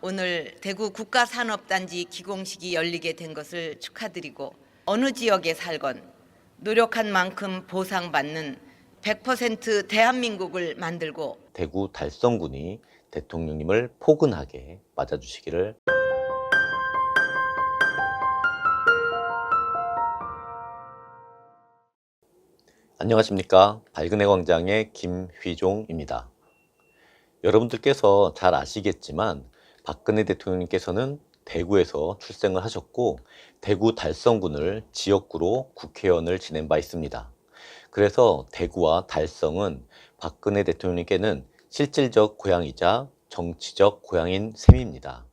오늘 대구 국가산업단지 기공식이 열리게 된 것을 축하드리고 어느 지역에 살건 노력한 만큼 보상받는 100% 대한민국을 만들고 대구 달성군이 대통령님을 포근하게 맞아주시기를 안녕하십니까 밝은의 광장의 김휘종입니다. 여러분들께서 잘 아시겠지만 박근혜 대통령님께서는 대구에서 출생을 하셨고 대구 달성군을 지역구로 국회의원을 지낸 바 있습니다. 그래서 대구와 달성은 박근혜 대통령님께는 실질적 고향이자 정치적 고향인 셈입니다.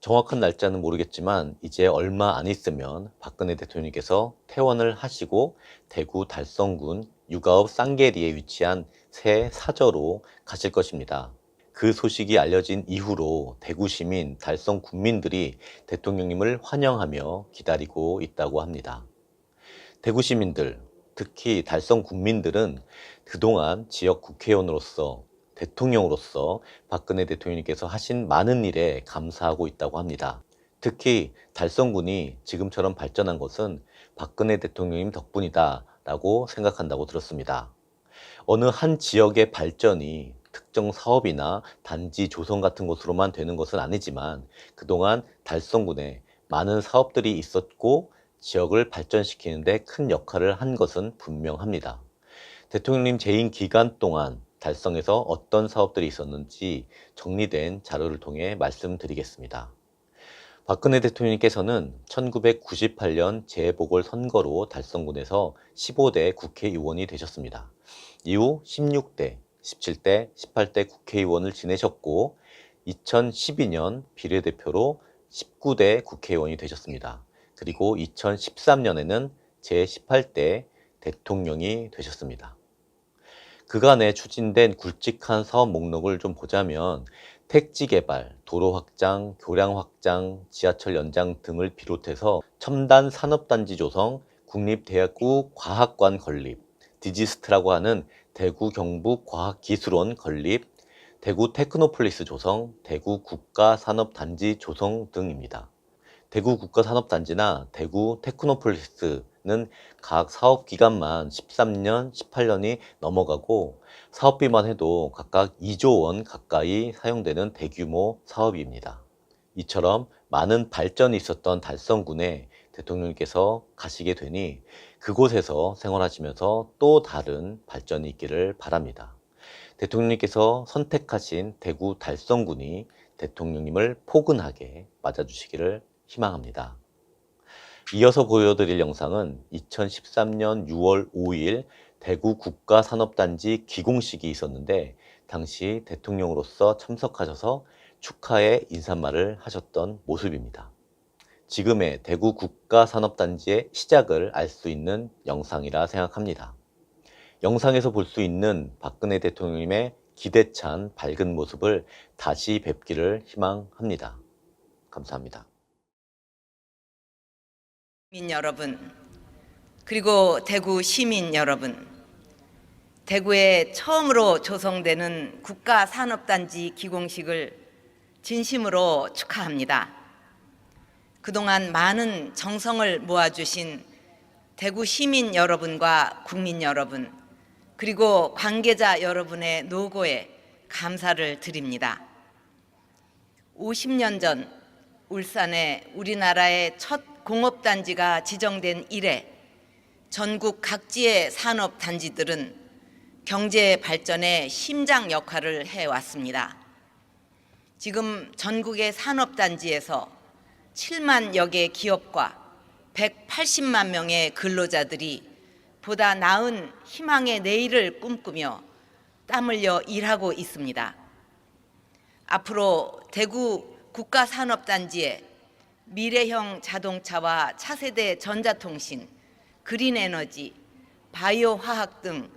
정확한 날짜는 모르겠지만 이제 얼마 안 있으면 박근혜 대통령께서 퇴원을 하시고 대구 달성군 육아읍 쌍계리에 위치한 새 사저로 가실 것입니다. 그 소식이 알려진 이후로 대구 시민, 달성 군민들이 대통령님을 환영하며 기다리고 있다고 합니다. 대구 시민들, 특히 달성 국민들은 그동안 지역 국회의원으로서 대통령으로서 박근혜 대통령님께서 하신 많은 일에 감사하고 있다고 합니다. 특히 달성군이 지금처럼 발전한 것은 박근혜 대통령님 덕분이다 라고 생각한다고 들었습니다. 어느 한 지역의 발전이 특정 사업이나 단지 조성 같은 것으로만 되는 것은 아니지만 그동안 달성군에 많은 사업들이 있었고 지역을 발전시키는 데 큰 역할을 한 것은 분명합니다. 대통령님 재임 기간 동안 달성에서 어떤 사업들이 있었는지 정리된 자료를 통해 말씀드리겠습니다. 박근혜 대통령님께서는 1998년 재보궐선거로 달성군에서 15대 국회의원이 되셨습니다. 이후 16대, 17대, 18대 국회의원을 지내셨고 2012년 비례대표로 19대 국회의원이 되셨습니다. 그리고 2013년에는 제18대 대통령이 되셨습니다. 그간에 추진된 굵직한 사업 목록을 좀 보자면 택지 개발, 도로 확장, 교량 확장, 지하철 연장 등을 비롯해서 첨단 산업단지 조성, 국립대학구 과학관 건립, 디지스트라고 하는 대구 경북 과학기술원 건립, 대구 테크노폴리스 조성, 대구 국가산업단지 조성 등입니다. 대구 국가산업단지나 대구 테크노폴리스는 각 사업 기간만 13년, 18년이 넘어가고 사업비만 해도 각각 2조 원 가까이 사용되는 대규모 사업입니다. 이처럼 많은 발전이 있었던 달성군에 대통령께서 가시게 되니 그곳에서 생활하시면서 또 다른 발전이 있기를 바랍니다. 대통령님께서 선택하신 대구 달성군이 대통령님을 포근하게 맞아주시기를 희망합니다. 이어서 보여드릴 영상은 2013년 6월 5일 대구 국가산업단지 기공식이 있었는데 당시 대통령으로서 참석하셔서 축하의 인사말을 하셨던 모습입니다. 지금의 대구 국가산업단지의 시작을 알 수 있는 영상이라 생각합니다. 영상에서 볼 수 있는 박근혜 대통령님의 기대찬 밝은 모습을 다시 뵙기를 희망합니다. 감사합니다. 민 여러분, 그리고 대구 시민 여러분, 대구에 처음으로 조성되는 국가산업단지 기공식을 진심으로 축하합니다. 그동안 많은 정성을 모아주신 대구 시민 여러분과 국민 여러분, 그리고 관계자 여러분의 노고에 감사를 드립니다. 50년 전 울산에 우리나라의 첫 공업단지가 지정된 이래 전국 각지의 산업단지들은 경제 발전의 심장 역할을 해왔습니다. 지금 전국의 산업단지에서 7만여 개 기업과 180만 명의 근로자들이 보다 나은 희망의 내일을 꿈꾸며 땀 흘려 일하고 있습니다. 앞으로 대구 국가산업단지에 미래형 자동차와 차세대 전자통신, 그린 에너지, 바이오 화학 등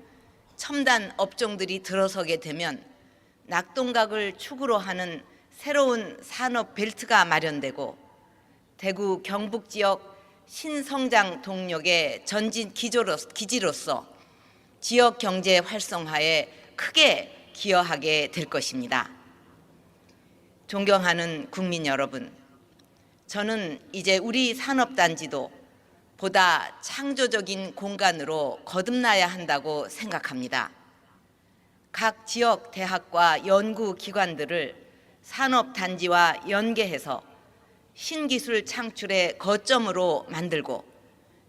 첨단 업종들이 들어서게 되면 낙동강을 축으로 하는 새로운 산업 벨트가 마련되고 대구 경북 지역 신성장 동력의 전진 기조로, 기지로서 지역 경제 활성화에 크게 기여하게 될 것입니다. 존경하는 국민 여러분, 저는 이제 우리 산업단지도 보다 창조적인 공간으로 거듭나야 한다고 생각합니다. 각 지역 대학과 연구 기관들을 산업단지와 연계해서 신기술 창출의 거점으로 만들고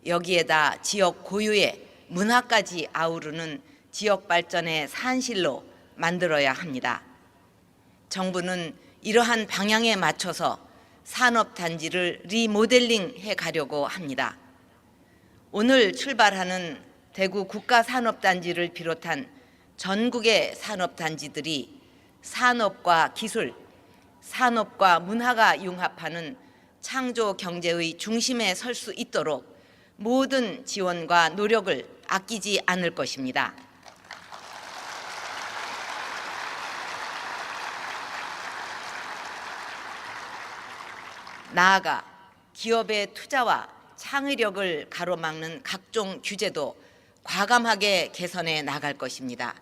여기에다 지역 고유의 문화까지 아우르는 지역 발전의 산실로 만들어야 합니다. 정부는 이러한 방향에 맞춰서 산업단지를 리모델링 해 가려고 합니다. 오늘 출발하는 대구 국가산업단지를 비롯한 전국의 산업단지들이 산업과 기술, 산업과 문화가 융합하는 창조 경제의 중심에 설 수 있도록 모든 지원과 노력을 아끼지 않을 것입니다. 나아가 기업의 투자와 창의력을 가로막는 각종 규제도 과감하게 개선해 나갈 것입니다.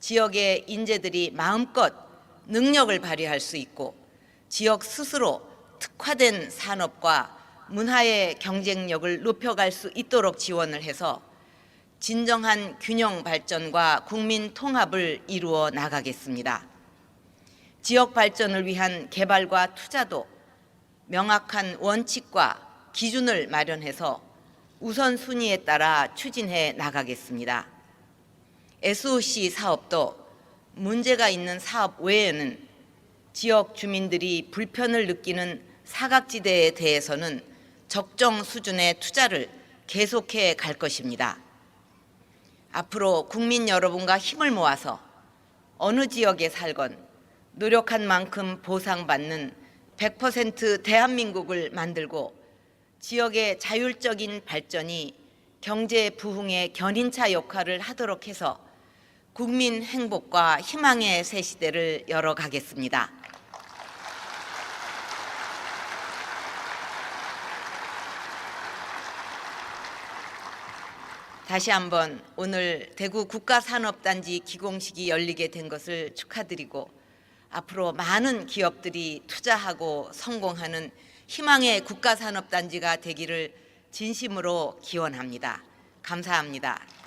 지역의 인재들이 마음껏 능력을 발휘할 수 있고 지역 스스로 특화된 산업과 문화의 경쟁력을 높여갈 수 있도록 지원을 해서 진정한 균형 발전과 국민 통합을 이루어 나가겠습니다. 지역 발전을 위한 개발과 투자도 명확한 원칙과 기준을 마련해서 우선순위에 따라 추진해 나가겠습니다. SOC 사업도 문제가 있는 사업 외에는 지역 주민들이 불편을 느끼는 사각지대에 대해서는 적정 수준의 투자를 계속해 갈 것입니다. 앞으로 국민 여러분과 힘을 모아서 어느 지역에 살건 노력한 만큼 보상받는 100% 대한민국을 만들고 지역의 자율적인 발전이 경제 부흥의 견인차 역할을 하도록 해서 국민 행복과 희망의 새 시대를 열어가겠습니다. 다시 한번 오늘 대구 국가산업단지 기공식이 열리게 된 것을 축하드리고 앞으로 많은 기업들이 투자하고 성공하는 희망의 국가산업단지가 되기를 진심으로 기원합니다. 감사합니다.